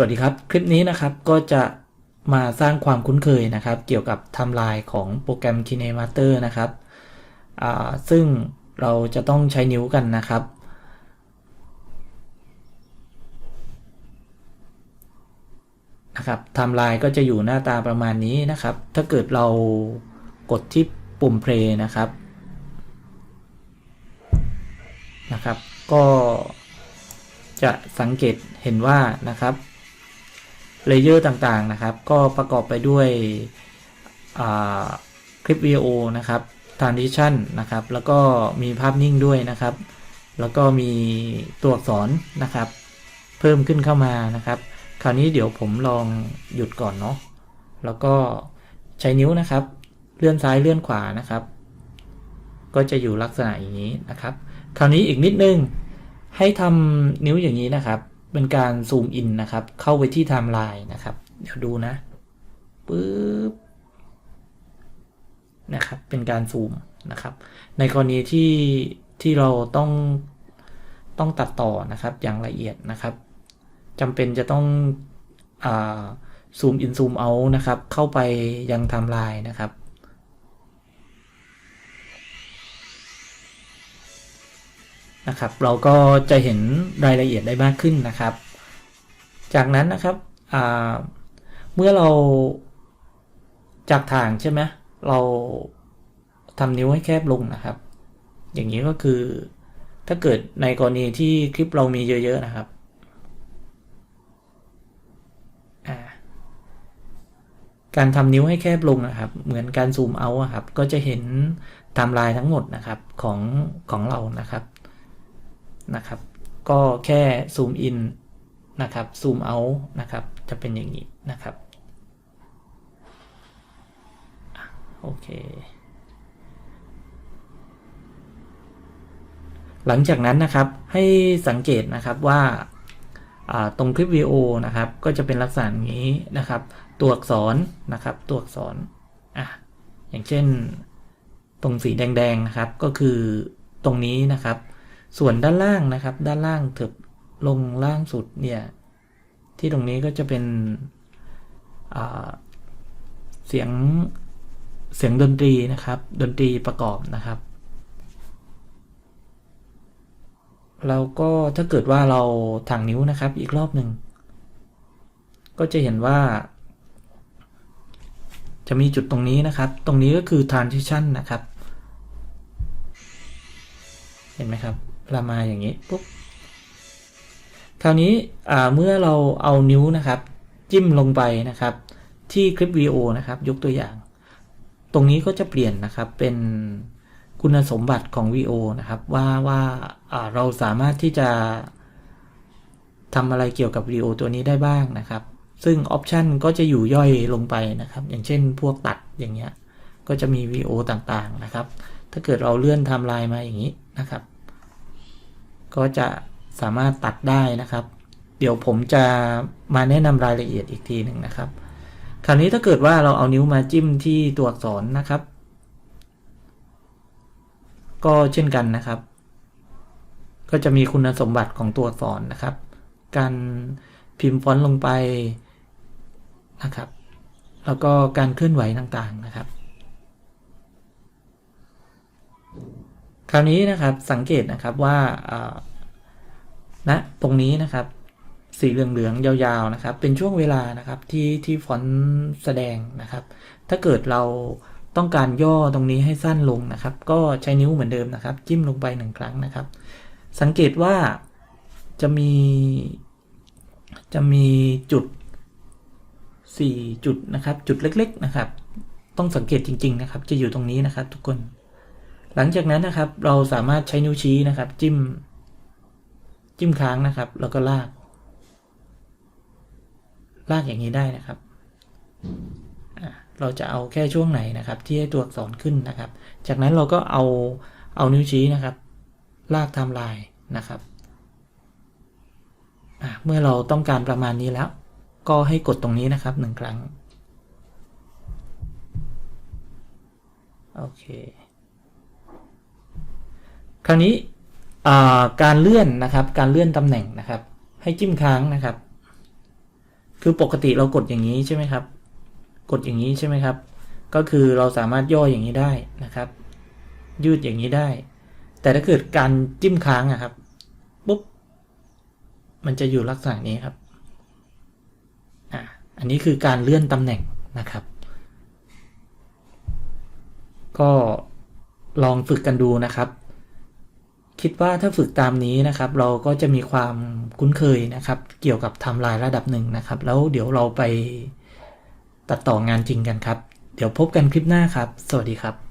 สวัสดีครับ คลิปนี้นะครับก็จะมาสร้างความคุ้นเคยนะครับ เกี่ยวกับไทม์ไลน์ของโปรแกรม KineMaster นะครับซึ่งเราจะต้องใช้นิ้วกันนะครับ นะครับไทม์ไลน์ก็จะอยู่หน้าตาประมาณนี้นะครับ ถ้าเกิดเรากดที่ปุ่ม play นะครับ นะครับ ก็จะสังเกตเห็นว่านะครับ เลเยอร์ต่างๆนะครับ ก็ประกอบไปด้วยคลิปวิดีโอนะครับ transition นะครับ แล้วก็มีภาพนิ่งด้วยนะครับ แล้วก็มีตัวอักษรนะครับ เพิ่มขึ้นเข้ามานะครับ คราวนี้เดี๋ยวผมลองหยุดก่อนเนาะแล้วก็ใช้นิ้วนะครับ เลื่อนซ้ายเลื่อนขวานะครับ ก็จะอยู่ลักษณะอย่างนี้นะครับ คราวนี้อีกนิดนึงให้ทำนิ้วอย่างนี้นะครับ เป็นการซูมอินนะครับ เข้าไปที่ไทม์ไลน์นะครับ เดี๋ยวดูนะปึ๊บนะครับ เป็นการซูมนะครับ ในกรณีที่ที่เราต้องต้องตัดต่อนะครับอย่างละเอียดนะครับจำเป็นจะต้องซูมอินซูมเอานะครับ เข้าไปยังไทม์ไลน์นะครับ นะครับ เราก็จะเห็นรายละเอียดได้มากขึ้นนะครับ จากนั้นนะครับเมื่อเราจากทางใช่ไหมเราทำนิ้วให้แคบลงนะครับ อย่างนี้ก็คือถ้าเกิดในกรณีที่คลิปเรามีเยอะๆนะครับการทำนิ้วให้แคบลงนะครับ เหมือนการซูมเอาครับ ก็จะเห็นไทม์ไลน์ทั้งหมดนะครับของของเรานะครับ นะครับ ก็แค่ซูมอินนะครับซูมเอานะครับ จะเป็นอย่างนี้นะครับโอเค หลังจากนั้นนะครับให้สังเกตนะครับว่าตรงคลิปวิดีโอนะครับก็จะเป็นลักษณะนี้นะครับ ตัวอักษรนะครับ ตัวอักษรอะอย่างเช่น ตรงสีแดงๆนะครับ ก็คือตรงนี้นะครับ ส่วนด้านล่างนะครับ ด้านล่างถึบลงล่างสุดเนี่ยที่ตรงนี้ก็จะเป็นเสียงเสียงดนตรีนะครับ ดนตรีประกอบนะครับแล้วก็ถ้าเกิดว่าเราถังนิ้วนะครับอีกรอบหนึ่งก็จะเห็นว่า จะมีจุดตรงนี้นะครับ ตรงนี้ก็คือ transition นะครับ เห็นไหมครับ เรามาอย่างนี้ปุ๊บคราวนี้เมื่อเราเอานิ้วนะครับ จิ้มลงไปนะครับ ที่คลิปวีโอนะครับ ยกตัวอย่าง ตรงนี้ก็จะเปลี่ยนนะครับเป็นคุณสมบัติของ VO นะครับว่าว่าเราสามารถที่จะทำอะไรเกี่ยวกับวิดีโอตัวนี้ได้บ้างนะครับ ซึ่งออปชันก็จะอยู่ย่อยลงไปนะครับ อย่างเช่นพวกตัดอย่างเงี้ยก็จะมีวิดีโอต่างๆนะครับ ถ้าเกิดเราเลื่อนไทม์ไลน์มาอย่างนี้นะครับ ก็จะสามารถตัดได้นะครับ เดี๋ยวผมจะมาแนะนำรายละเอียดอีกทีหนึ่งนะครับ คราวนี้ถ้าเกิดว่าเราเอานิ้วมาจิ้มที่ตัวอักษรนะครับ ก็เช่นกันนะครับ ก็จะมีคุณสมบัติของตัวอักษรนะครับ การพิมพ์ฟอนต์ลงไปนะครับ แล้วก็การเคลื่อนไหวต่างๆนะครับ คราวนี้นะครับสังเกตนะครับว่าณนะตรงนี้นะครับ สีเหลืองๆยาวๆนะครับ เป็นช่วงเวลานะครับที่ที่ฟอนต์แสดงนะครับ ถ้าเกิดเราต้องการย่อตรงนี้ให้สั้นลงนะครับ ก็ใช้นิ้วเหมือนเดิมนะครับ จิ้มลงไปหนึ่งครั้งนะครับ สังเกตว่าจะมีจะมีจุด 4 จุดนะครับ จุดเล็ก ๆนะครับ ต้องสังเกตจริง ๆ นะครับ จะอยู่ตรงนี้นะครับ ทุกคน หลังจากนั้นนะครับ เราสามารถใช้นิ้วชี้นะครับ จิ้ม จิ้มค้างนะครับ แล้วก็ลาก ลากอย่างนี้ได้นะครับเราจะเอาแค่ช่วงไหนนะครับ ที่ให้ตัวอักษรขึ้นนะครับ จากนั้นเราก็เอาเอานิ้วชี้นะครับ ลากไทม์ไลน์นะครับเมื่อเราต้องการประมาณนี้แล้ว ก็ให้กดตรงนี้นะครับหนึ่งครั้ง โอเค คราวนี้การเลื่อนนะครับ การเลื่อนตำแหน่งนะครับ ให้จิ้มค้างนะครับ คือปกติเรากดอย่างนี้ใช่ไหมครับ กดอย่างนี้ใช่ไหมครับ ก็คือเราสามารถย่ออย่างนี้ได้นะครับ ยืดอย่างนี้ได้ แต่ถ้าเกิดการจิ้มค้างอะครับปุ๊บมันจะอยู่ลักษณะนี้ครับอะอันนี้คือการเลื่อนตำแหน่งนะครับ ก็ลองฝึกกันดูนะครับ คิดว่าถ้าฝึกตามนี้นะครับเราก็จะมีความคุ้นเคยนะครับ เกี่ยวกับทำลายระดับหนึ่งนะครับ แล้วเดี๋ยวเราไปตัดต่องานจริงกันครับ เดี๋ยวพบกันคลิปหน้าครับ สวัสดีครับ